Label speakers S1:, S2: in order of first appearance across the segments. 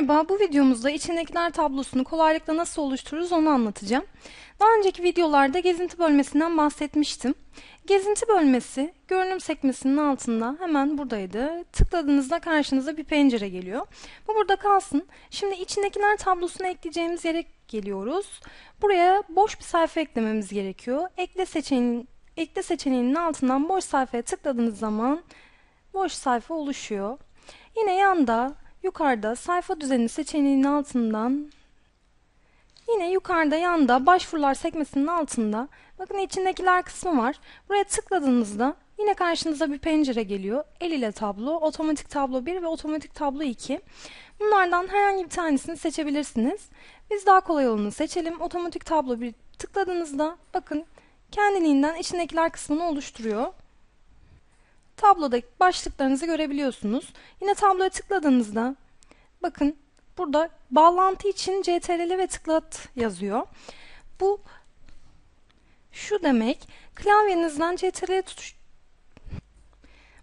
S1: Merhaba, bu videomuzda içindekiler tablosunu kolaylıkla nasıl oluştururuz onu anlatacağım. Daha önceki videolarda gezinti bölmesinden bahsetmiştim. Gezinti bölmesi görünüm sekmesinin altında hemen buradaydı. Tıkladığınızda karşınıza bir pencere geliyor. Bu burada kalsın. Şimdi içindekiler tablosunu ekleyeceğimiz yere geliyoruz. Buraya boş bir sayfa eklememiz gerekiyor. Ekle seçeneğinin, ekle seçeneğinin altından boş sayfaya tıkladığınız zaman boş sayfa oluşuyor. Yine yanda yukarıda sayfa düzeni seçeneğinin altından yine yukarıda yanda başvurular sekmesinin altında bakın içindekiler kısmı var. Buraya tıkladığınızda yine karşınıza bir pencere geliyor. El ile tablo, otomatik tablo 1 ve otomatik tablo 2. Bunlardan herhangi bir tanesini seçebilirsiniz. Biz daha kolay olanı seçelim. Otomatik tablo 1 tıkladığınızda bakın kendiliğinden içindekiler kısmını oluşturuyor. Tabloda başlıklarınızı görebiliyorsunuz. Yine tabloya tıkladığınızda bakın burada bağlantı için CTRL ve tıklat yazıyor. Bu şu demek klavyenizden CTRL tuş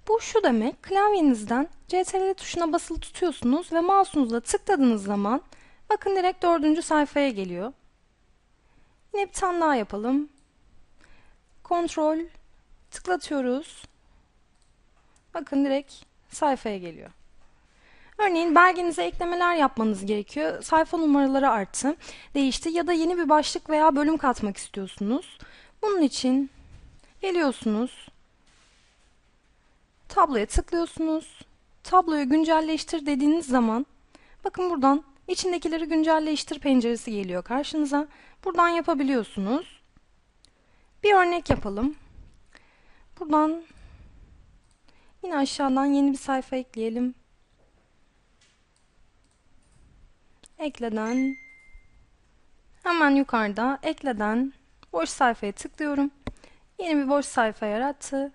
S1: bu şu demek klavyenizden CTRL tuşuna basılı tutuyorsunuz ve mouse'unuzla tıkladığınız zaman bakın direkt dördüncü sayfaya geliyor. Yine bir tane daha yapalım. Kontrol tıklatıyoruz. Bakın direkt sayfaya geliyor. Örneğin belgenize eklemeler yapmanız gerekiyor. Sayfa numaraları arttı, değişti ya da yeni bir başlık veya bölüm katmak istiyorsunuz. Bunun için geliyorsunuz. Tabloya tıklıyorsunuz. Tabloyu güncelleştir dediğiniz zaman bakın buradan içindekileri güncelleştir penceresi geliyor karşınıza. Buradan yapabiliyorsunuz. Bir örnek yapalım. Buradan Yine aşağıdan yeni bir sayfa ekleyelim. Ekleden hemen yukarıda ekleden boş sayfaya tıklıyorum. Yeni bir boş sayfa yarattı.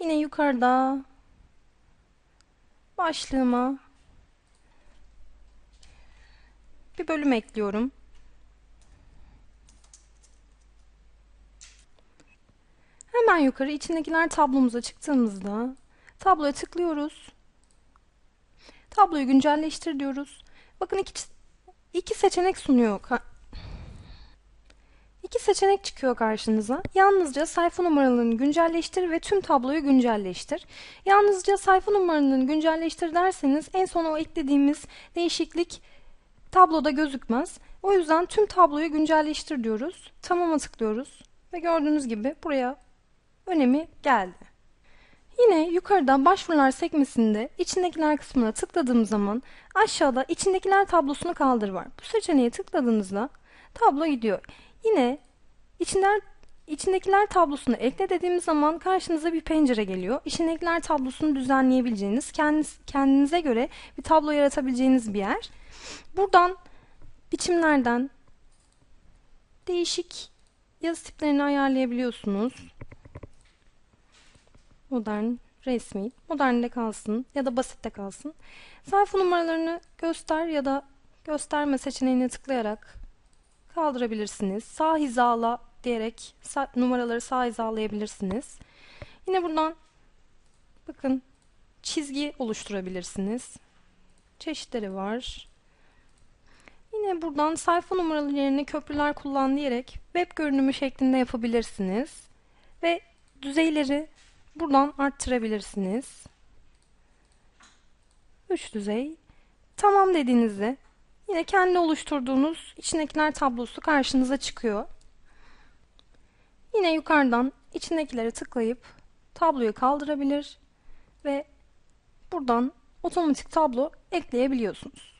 S1: Yine yukarıda başlığıma bir bölüm ekliyorum. Hemen yukarı içindekiler tablomuza çıktığımızda tabloya tıklıyoruz. Tabloyu güncelleştir diyoruz. Bakın iki, iki seçenek sunuyor. İki seçenek çıkıyor karşınıza. Yalnızca sayfa numaralarını güncelleştir ve tüm tabloyu güncelleştir. Yalnızca sayfa numaralarını güncelleştir derseniz en son o eklediğimiz değişiklik tabloda gözükmez. O yüzden tüm tabloyu güncelleştir diyoruz. Tamam'a tıklıyoruz. Ve gördüğünüz gibi buraya önemi geldi. Yine yukarıda başvurular sekmesinde içindekiler kısmına tıkladığım zaman aşağıda içindekiler tablosunu kaldır var. Bu seçeneğe tıkladığınızda tablo gidiyor. Yine içinden içindekiler tablosunu ekle dediğimiz zaman karşınıza bir pencere geliyor. İçindekiler tablosunu düzenleyebileceğiniz, kendiniz, kendinize göre bir tablo yaratabileceğiniz bir yer. Buradan biçimlerden değişik yazı tiplerini ayarlayabiliyorsunuz modern, resmi, modernde kalsın ya da basitte kalsın. Sayfa numaralarını göster ya da gösterme seçeneğine tıklayarak kaldırabilirsiniz. Sağ hizala diyerek numaraları sağ hizalayabilirsiniz. Yine buradan bakın çizgi oluşturabilirsiniz. Çeşitleri var. Yine buradan sayfa numaraları yerine köprüler kullan diyerek web görünümü şeklinde yapabilirsiniz. Ve düzeyleri Buradan arttırabilirsiniz. 3 düzey. Tamam dediğinizde yine kendi oluşturduğunuz içindekiler tablosu karşınıza çıkıyor. Yine yukarıdan içindekileri tıklayıp tabloyu kaldırabilir ve buradan otomatik tablo ekleyebiliyorsunuz.